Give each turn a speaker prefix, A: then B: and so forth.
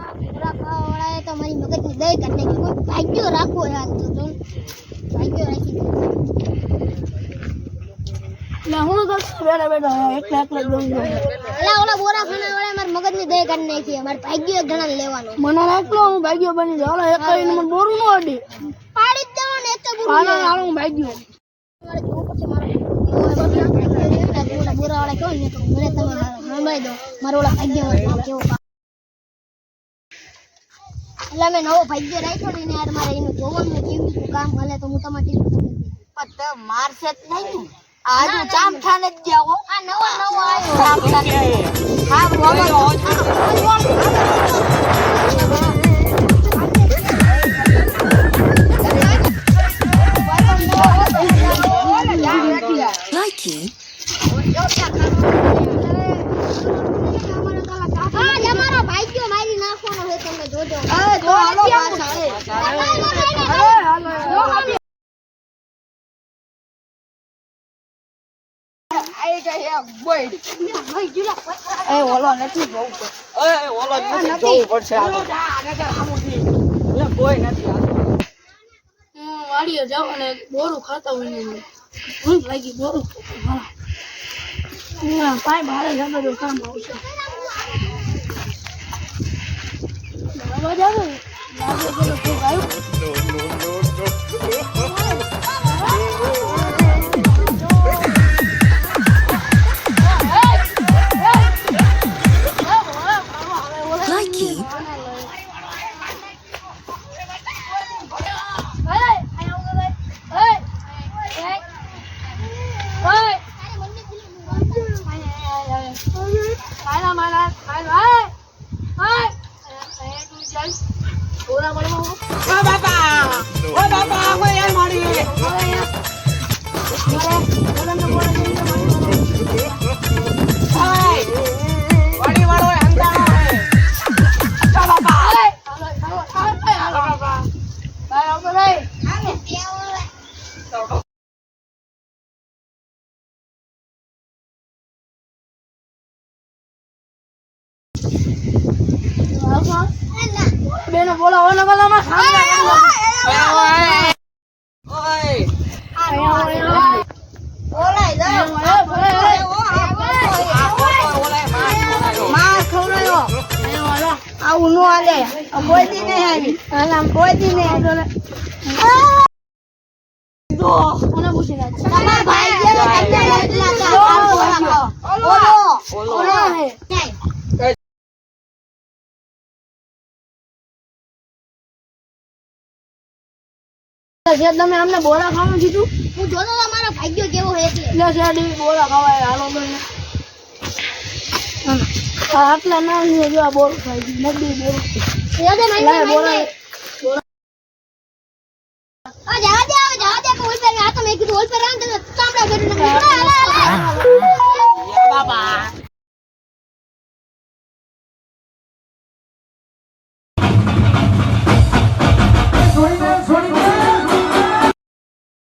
A: પૂરા ખાવાવાળાએ તો મારી મગજની દહીં કાઢી નાખી. કોઈ ભાગ્યો રાખવો યાર તો તો ભાગ્યો રાખી દે.
B: એટલે હું તો બેઠા બેઠા એકલા એકલા જોઈ જોઈ.
A: ઓલા બોરા ખાનાવાળાએ મારી મગજની દહીં કાઢી નાખી. અમારે ભાગ્યો એક જણાને લેવાનો.
B: મને રાખલો હું ભાગ્યો બની જાઉં એક મને બોરું ન અડી
A: પાડી જ દેવાનો એક તો બુરું હાલો
B: હું ભાગ્યો
A: મારે જોવું પડશે મારે. ઓલા બોરાવાળા કહો ને તો મને તમે સાંભળી દો. મારો ઓલા કેવો કામ. એટલે મેં નવો ભાગ્ય રાખ્યો ને યાર મારે એનું જોવા ને કેવું શું કામ હાલે તો હું તમારી ટીમ
C: મારશે જ નહીં આજ ચામ થાને જ ગયા હો
A: આ નવો નવો આવ્યો ચામ
C: થાને હા બોલો
D: Likey.
B: હા જ અમારો
A: ભાગ્યો મારી નાખવાનો છે તમે જોજો એ
C: જો હાલો પાછા એ એ
B: હું વાડીએ જાઉં અને બોરું ખાતા હોય ને ભૂખ લાગી બોરું હા પાય ભાડે જતો તો કામ આવશે અવાજ આવે લાગે મારા મારા મારા હાય હાય તું જલ ઓરા મળો
C: ઓ બાપા ઓ બાપા કોઈ યાર મારી
B: ઓરા ઓરા બેનો બોલા ઓલા બોલામાં સામે
C: આવું નો હાલે કોઈ દી નહીં આવી
B: આમ
C: કોઈ દી નહીં આવી
B: તમારા
C: ઓલો ઓલો
B: હે જે તમે અમને બોલા ખાવાનું કીધું?
A: હું જોતો તો મારો ભાગ્યો કેવો હે એટલે. એટલે
B: શેરડી બોલા ખવાય હાલો હા આટલા ના જો આ બોલ ખાઈ ગયું. નદી
A: મારી લાય મારી બોલા. આ જવા દે આવે જવા દે કે ઓલ પર આ તો મેં કીધું ઓલ પર આમ તો તાંબડા કરી નાખે